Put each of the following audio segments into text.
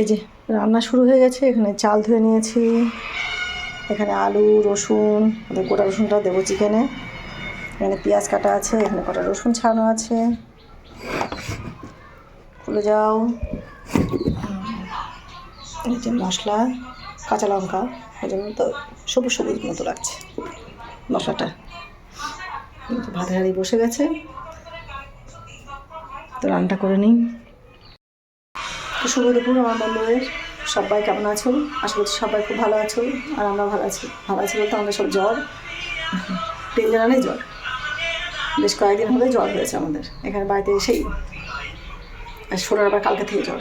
এই যে, রান্না শুরু হয়ে গেছে। এখানে চাল ধুয়ে নিয়েছি। এখানে আলু, রসুন গোটা রসুনটা দেবো চিকেনে। এখানে পেঁয়াজ কাটা আছে, এখানে কটা রসুন ছাড়ানো আছে। খুলে যাও এই যে মশলা, কাঁচা লঙ্কা, ওই জন্য তো সবুজ সবুজ মতো লাগছে মশলাটা। ভাতের হাঁড়ি বসে গেছে। তো রান্নাটা করে নিই। শুভ আমার বন্ধুদের সবাই কেমন আছো? আশা করছি সবাই খুব ভালো আছো, আর আমরা ভালো আছি। ভালো আছি বলতে আমাদের সব জ্বর। তিন জনারই জ্বর। বেশ কয়েকদিন হলে জ্বর হয়েছে আমাদের। এখানে বাড়িতে এসেই আর ষোলোর আবার কালকে থেকে জ্বর।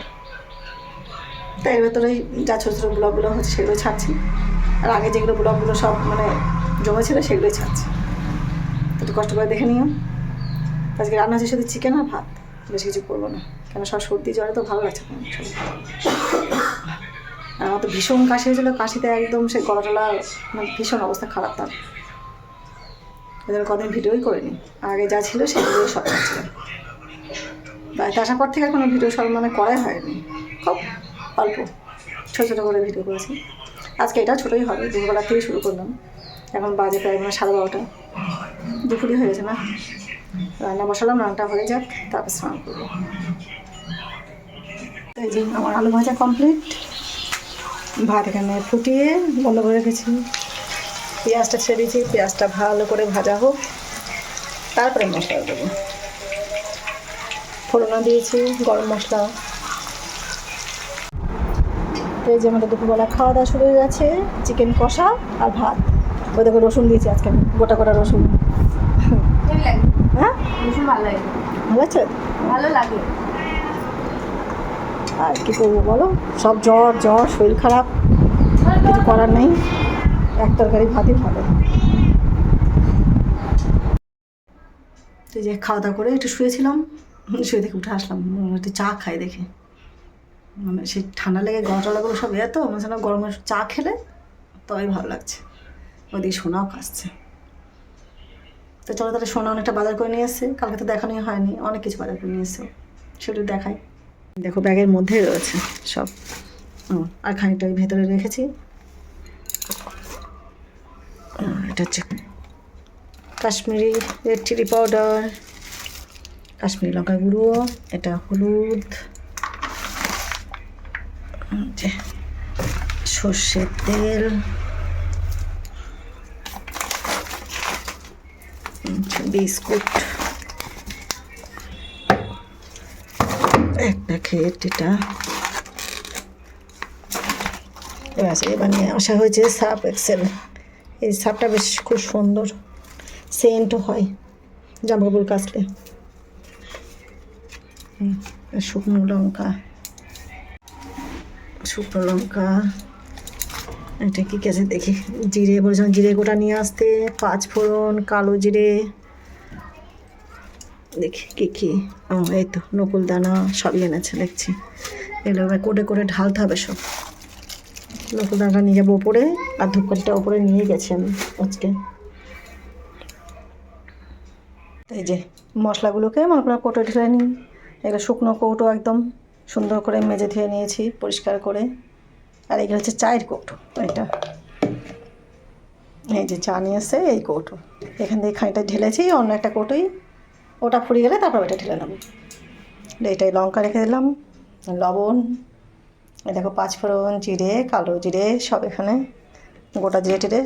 তাই এর ভেতরেই যা ছোটো ছোটো ব্লগগুলো হচ্ছে সেগুলো ছাড়ছি। আর আগে যেগুলো ব্লগগুলো সব মানে জমেছিল সেগুলোই ছাড়ছি। একটু কষ্ট করে দেখে নিও। আজকে রান্না হচ্ছে শুধু চিকেন আর ভাত। বেশি কিছু করব না। কেন সব সর্দি জ্বরে তো ভালো লাগছে আমার তো ভীষণ কাশি হয়েছিল, কাশিতে একদম সে গলা টলা মানে ভীষণ অবস্থা খারাপ তার। এদের কদিন ভিডিওই করিনি। আগে যা ছিল সেগুলোই সব ছিল বাড়িতে আসার পর থেকে কোনো ভিডিও সব মানে করাই হয়নি। খুব অল্প, ছোটো ছোটো করে ভিডিও করেছি। আজকে এটা ছোটোই হবে, দুপুরবেলা থেকে শুরু করলাম। এখন বাজে প্রায় মানে সাড়ে বারোটা। দুপুরই হয়ে গেছে না? রান্না বসালাম, রান্নাটা হয়ে যাক, তারপর স্নান করব। এই যে আমার আলু ভাজা কমপ্লিট ভাত এখানে ফুটিয়ে বন্ধ করে রেখেছি। পেঁয়াজটা ছেড়ে দিয়েছি পেঁয়াজটা ভালো করে ভাজা হোক। তারপরে মশলা দেবো। ফোড়না দিয়েছি গরম মশলা। এই যে আমাদের দুপুরবেলা খাওয়া দাওয়া শুরু হয়ে গেছে চিকেন কষা আর ভাত। ওই দেখো রসুন দিয়েছি আজকে গোটা গোটা রসুন। হ্যাঁ? ভালো লাগে। ভালো আছে ভালো লাগে। আর কী করব বলো? সব জ্বর জ্বর, শরীর খারাপ, কিছু করার নেই। এক তরকারি ভাতই ভালো। তো যে খাওয়া দাওয়া করে একটু শুয়েছিলাম, শুয়ে দেখে উঠে আসলাম একটু চা খাই দেখে। মানে সেই ঠান্ডা লেগে গলা টলাগুলো সব এত, মনে হচ্ছে না গরমের চা খেলে, তবেই ভালো লাগছে। ওদিকে সোনাও কাশছে। তো চলো তাহলে সোনা অনেকটা বাজার করে নিয়ে এসছে, কালকে তো দেখানোই হয়নি, অনেক কিছু বাজার করে নিয়ে এসছে। সেটা দেখাই। দেখো ব্যাগের মধ্যে রয়েছে সব। আর খানিকটা ভেতরে রেখেছি। এটা হচ্ছে Kashmiri red chilli powder Kashmiri লঙ্কা গুঁড়ো, এটা হলুদ। সর্ষের তেল। বিস্কুট। এক প্যাকেট এটা। এবার এবার নিয়ে আসা হয়েছে সাপ এক্সেল। এই সাপটা বেশ খুব সুন্দর। সেন্টও হয় জামা কাপড় কাচলে শুকনো লঙ্কা। শুকনো লঙ্কা। এটা কি কেছে দেখি। জিরে বলেছিলাম জিরে গোটা নিয়ে আসতে পাঁচ ফোড়ন কালো জিরে। দেখি, কী কী? ও, এই তো, নকুল দানা সবই এনেছে, দেখছি। এগুলো এবার কোটে করে ঢালতে হবে সব। নকুল দানাটা নিয়ে যাব ওপরে আর ধূপকাঠিটা ওপরে নিয়ে গেছি আমি আজকে। এই যে, মশলাগুলোকে করেন কোটো ঢেলে নিই। এগুলো শুকনো কৌটো একদম সুন্দর করে মেজে ধুয়ে নিয়েছি, পরিষ্কার করে। আর এগুলো হচ্ছে চায়ের কৌটো, এটা। এই যে চা নিয়ে এসে এই কৌটো। এখান থেকে খানিকটা ঢেলেছি, অন্য একটা কৌটোই ওটা ফুরিয়ে গেলে তারপর ওটা ঢেলে নেব। এইটাই লঙ্কা রেখে দিলাম, লবণ দেখো পাঁচফোড়ন, জিরে, কালো জিরে, সব এখানে গোটা জিরে টিরে।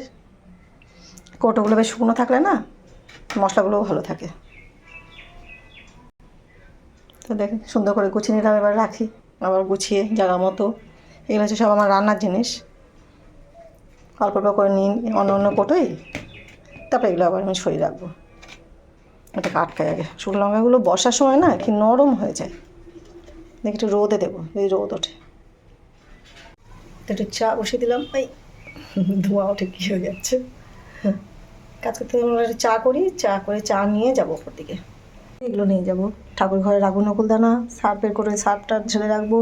কৌটোগুলো বেশ শুকনো থাকলে না মশলাগুলোও ভালো থাকে। তো দেখ, সুন্দর করে গুছিয়ে নিলাম, এবার রাখি। আবার গুছিয়ে, জায়গা মতো। এগুলো হচ্ছে সব আমার রান্নার জিনিস। অল্প অল্প করে নিই অন্য অন্য কোটোই তারপরে এগুলো আবার আমি সরিয়ে রাখব। এটাকে আটকায় আগে। শুকনো লঙ্কাগুলো বসার সময় না কি নরম হয়ে যায়। দেখি একটু রোদে দেবো, যদি রোদ ওঠে। একটু চা বসিয়ে দিলাম। এই, ধোঁয়া ওঠে, কী হয়ে যাচ্ছে? কাজ করতে আমরা একটু চা করি, চা করে চা নিয়ে যাব ওপর দিকে। এগুলো নিয়ে যাব। ঠাকুর ঘরে রাখব নকুলদানা সার্ফের করে সার্ফটা ঢেলে রাখব।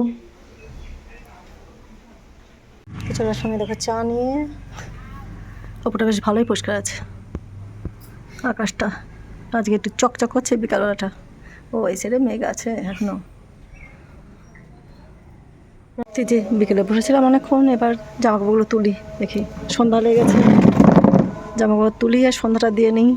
চলার সঙ্গে দেখো চা নিয়ে। ওপরটা বেশ ভালোই পরিষ্কার আছে, আকাশটা। আজকে একটু চকচক করছে বিকালবেলাটা। ও, এই সাইডে মেঘ আছে এখনও। এই যে বিকেলে বসেছিলাম অনেকক্ষণ, এবার জামা কাপড়গুলো তুলি, দেখি। সন্ধ্যা লেগে গেছে। জামা কাপড় তুলি আর সন্ধ্যাটা দিয়ে নিই।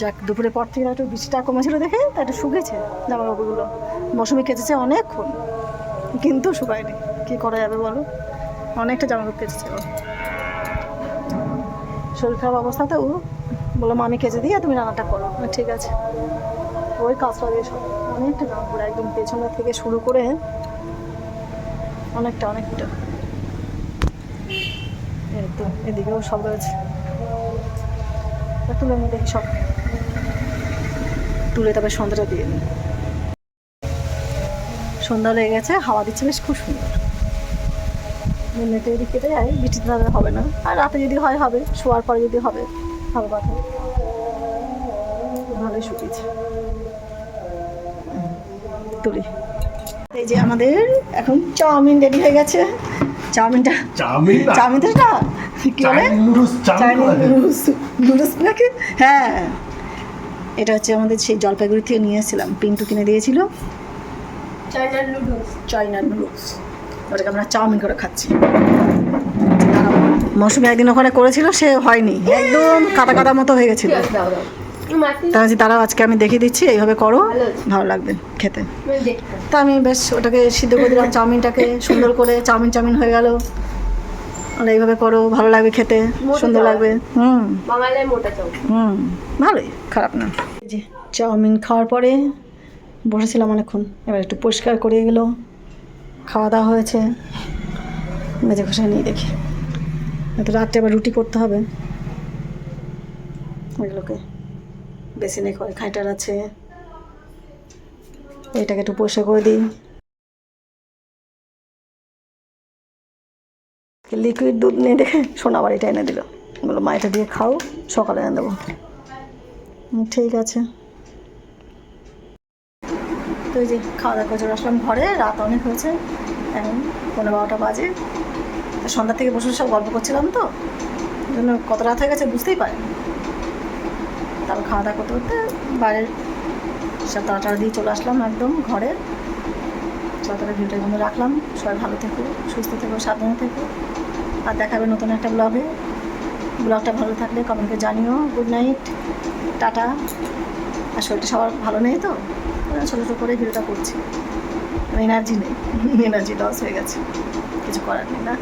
যাক দুপুরে পর থেকে একটু বৃষ্টিটা কমেছিল দেখে, তা একটু শুকেছে জামা কাপড়গুলো মৌসুমি কেচেছে অনেকক্ষণ, কিন্তু শুকায়নি। কী করা যাবে বলো? অনেকটা জামা কাপড় কেচেছে ও। শরীর খারাপ অবস্থাতেও বললাম, আমি কেচে দিয়ে তুমি রান্নাটা করো। ঠিক আছে। ওই কাজটা দিয়ে অনেকটা জামা কাপড় একদম পেছনে থেকে শুরু করে অনেকটা অনেকটা। তো, এদিকেও সব রয়েছে। তুলে নিয়ে দেখি সব। তুলে তারপরে সন্ধ্যাটা দিয়ে নিই সন্ধ্যা লেগে গেছে, হাওয়া দিচ্ছে, বেশ খুব সুন্দর। নেটে যদি কেটে যায় বৃষ্টিতে তাহলে হবে না। আর রাতে যদি হয় হবে। শোয়ার পরে যদি হবে হবে কথা। ভালোই শুকিয়েছে। তুলি। এই যে আমাদের এখন চাউমিন রেডি হয়ে গেছে। চাউমিনটা চাউমিন চাউমিনটা না? কি বলে? নুডলস। নুডলস নাকি? হ্যাঁ। এটা হচ্ছে আমাদের সেই জলপাইগুড়ি থেকে নিয়ে এসেছিলাম। পিন্টু কিনে দিয়েছিল। চাইনার নুডলস। China noodles. ওটাকে আমরা চাউমিন করে খাচ্ছি। মৌসুমি একদিন ওখানে করেছিল সে হয়নি। একদম কাটা কাটা মতো হয়ে গেছিল। দাও দাও মাটি তা বলছি, দাঁড়াও আজকে আমি দেখিয়ে দিচ্ছি এইভাবে করো ভালো লাগবে খেতে। তা আমি বেশ ওটাকে সিদ্ধ করে দিলাম চাউমিনটাকে সুন্দর করে চাউমিন চাউমিন হয়ে গেল। আর এইভাবে করো ভালো লাগবে খেতে সুন্দর লাগবে। হুম। হুম ভালোই খারাপ না। যে চাউমিন খাওয়ার পরে বসেছিলাম অনেকক্ষণ এবার একটু পরিষ্কার করে গেলো। খাওয়া দাওয়া হয়েছে। মেজে ঘষে নিয়ে দেখি। হয়তো রাত্রে আবার রুটি করতে হবে। এগুলোকে বেসিনে করে খাইটার আছে। এটাকে একটু পরিষ্কার করে দিই। লিকুইড দুধ নিয়ে দেখে সোনা বাড়িটা এনে দিল। বলো মা, এটা দিয়ে খাও, সকালে এনে দেবো। ঠিক আছে। তো এই যে খাওয়া দাওয়া করে চলে আসলাম ঘরে, রাত অনেক হয়েছে পনেরো বারোটা বাজে। সন্ধ্যা থেকে বসে সব গল্প করছিলাম তো জন্য কত রাত হয়ে গেছে বুঝতেই পারিনি। তারপর খাওয়া দাওয়া করতে করতে বাইরের সব তাড়াতাড়ি দিয়ে চলে আসলাম একদম ঘরে। সকালে ভিডিওটা জন্য রাখলাম। সবাই ভালো থেকো, সুস্থ থেকো, সাবধানে থেকো। আর দেখাবে নতুন একটা ব্লগে ব্লগটা ভালো থাকলে কমেন্টে জানিও। Good night tata. আর শরীরটা সবার ভালো নেই তো? ছোটো ছোটো করে ভিডিওটা করছি। এনার্জি নেই। এনার্জি লস হয়ে গেছে। কিছু করার নেই না।